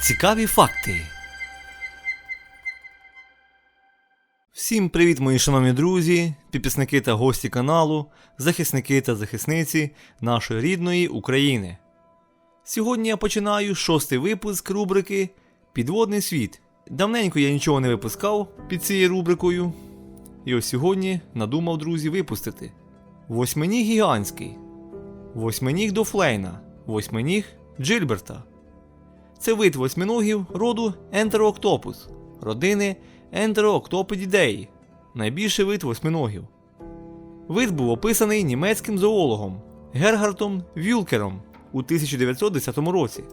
Цікаві факти. Всім привіт, мої шановні друзі, підписники та гості каналу, захисники та захисниці нашої рідної України. Сьогодні я починаю шостий випуск рубрики Підводний світ. Давненько я нічого не випускав під цією рубрикою. І ось сьогодні надумав, друзі, випустити. Восьминіг гігантський, восьминіг Дофлейна, восьминіг Джильберта. Це вид восьминогів роду Enterooctopus, родини Enterooctopididae, найбільший вид восьминогів. Вид був описаний німецьким зоологом Гергартом Вюлкером у 1910 році.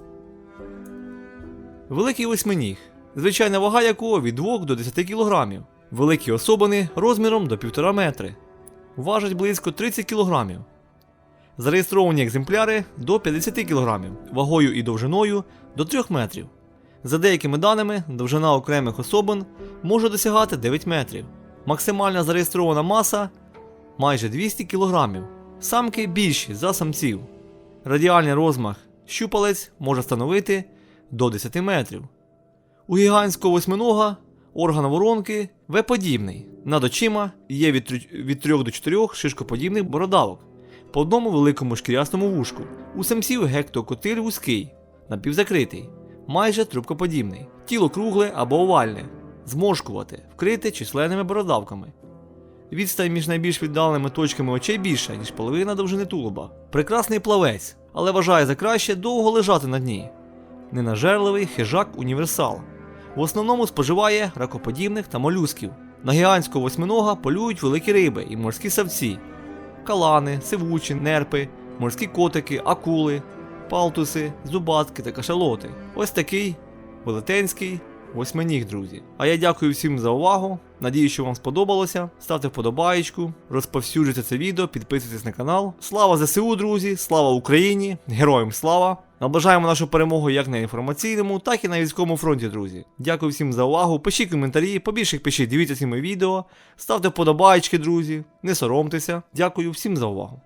Великий восьминіг, звичайна вага якого від 2 до 10 кг. Великі особини розміром до 1,5 метри. Важать близько 30 кг. Зареєстровані екземпляри до 50 кг, вагою і довжиною до 3 метрів. За деякими даними, довжина окремих особин може досягати 9 метрів. Максимальна зареєстрована маса майже 200 кг. Самки більші за самців. Радіальний розмах щупалець може становити до 10 метрів. У гігантського восьминога орган воронки В-подібний. Над очима є від 3 від 3 до 4 шишкоподібних бородавок по одному великому шкірястому вушку. У самців гектокотиль вузький, напівзакритий, майже трубкоподібний, тіло кругле або овальне, зморшкувате, вкрите численними бородавками. Відстань між найбільш віддаленими точками очей більша, ніж половина довжини тулуба. Прекрасний плавець, але вважає за краще довго лежати на дні. Ненажерливий хижак універсал. В основному споживає ракоподібних та молюсків. На гігантського восьминога полюють великі риби і морські савці, калани, сивучі, нерпи, морські котики, акули, палтуси, зубатки та кашалоти. Ось такий велетенський восьминіг, друзі. А я дякую всім за увагу. Надію, що вам сподобалося. Ставте вподобаєчку, розповсюджуйте це відео, підписуйтесь на канал. Слава ЗСУ, друзі! Слава Україні! Героям слава! Набажаємо нашу перемогу як на інформаційному, так і на військовому фронті, друзі. Дякую всім за увагу. Пишіть коментарі, побільше пишіть, дивіться ці мої відео, ставте вподобайки, друзі, не соромтеся. Дякую всім за увагу.